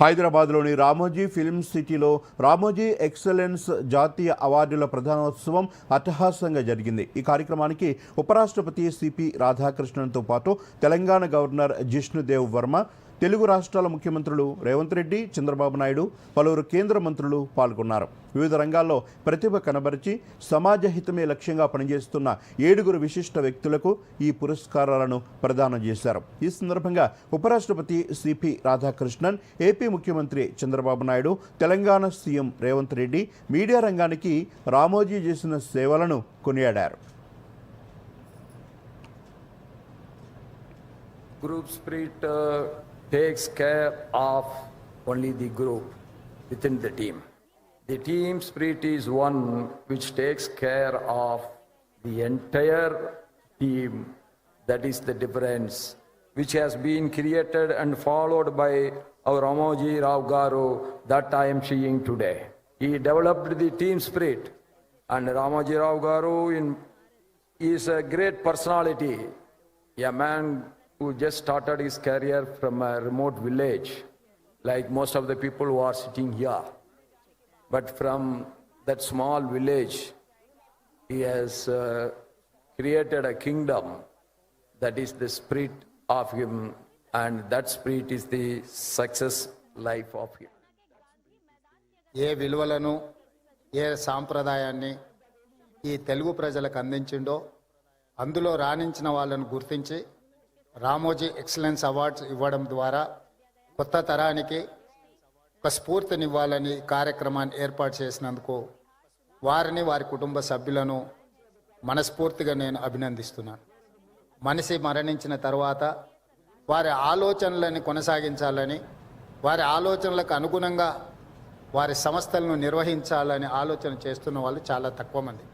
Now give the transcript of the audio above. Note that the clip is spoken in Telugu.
హైదరాబాద్లోని రామోజీ ఫిల్మ్ సిటీలో రామోజీ ఎక్సలెన్స్ జాతీయ అవార్డుల ప్రధానోత్సవం అట్టహాసంగా జరిగింది. ఈ కార్యక్రమానికి ఉపరాష్ట్రపతి సిపి రాధాకృష్ణన్తో పాటు తెలంగాణ గవర్నర్ జిష్ణుదేవ్ వర్మ తెలుగు రాష్ట్రాల ముఖ్యమంత్రులు రేవంత్ రెడ్డి చంద్రబాబు నాయుడు పలువురు కేంద్ర మంత్రులు పాల్గొన్నారు. వివిధ రంగాల్లో ప్రతిభ కనబరిచి సమాజ హితమే లక్ష్యంగా పనిచేస్తున్న ఏడుగురు విశిష్ట వ్యక్తులకు ఈ పురస్కారాలను ప్రదానం చేశారు. ఈ సందర్భంగా ఉపరాష్ట్రపతి సిపి రాధాకృష్ణన్ ఏపీ ముఖ్యమంత్రి చంద్రబాబు నాయుడు తెలంగాణ సీఎం రేవంత్ రెడ్డి మీడియా రంగానికి రామోజీ చేసిన సేవలను కొనియాడారు. Group spirit uh, takes care of only the group within the team. The team spirit is one which takes care of the entire team. That is the difference which has been created and followed by our Ramoji Rao Garu that I am seeing today. He developed the team spirit and Ramoji Rao Garu in, is a great personality, a man who just started his career from a remote village, like most of the people who are sitting here. But from that small village, he has uh, created a kingdom that is the spirit of him, and that spirit is the success life of him. ఏ విలువలను ఏ సాంప్రదాయాన్ని ఈ తెలుగు ప్రజలకు అందించిండో అందులో రాణించిన వాళ్ళను గుర్తించి రామోజీ ఎక్సలెన్స్ అవార్డ్స్ ఇవ్వడం ద్వారా కొత్త తరానికి ఒక స్ఫూర్తినివ్వాలని కార్యక్రమాన్ని ఏర్పాటు చేసినందుకు వారిని వారి కుటుంబ సభ్యులను మనస్ఫూర్తిగా నేను అభినందిస్తున్నాను. మనిషి మరణించిన తర్వాత వారి ఆలోచనలని కొనసాగించాలని వారి ఆలోచనలకు అనుగుణంగా వారి సంస్థలను నిర్వహించాలని ఆలోచన చేస్తున్న వాళ్ళు చాలా తక్కువ మంది.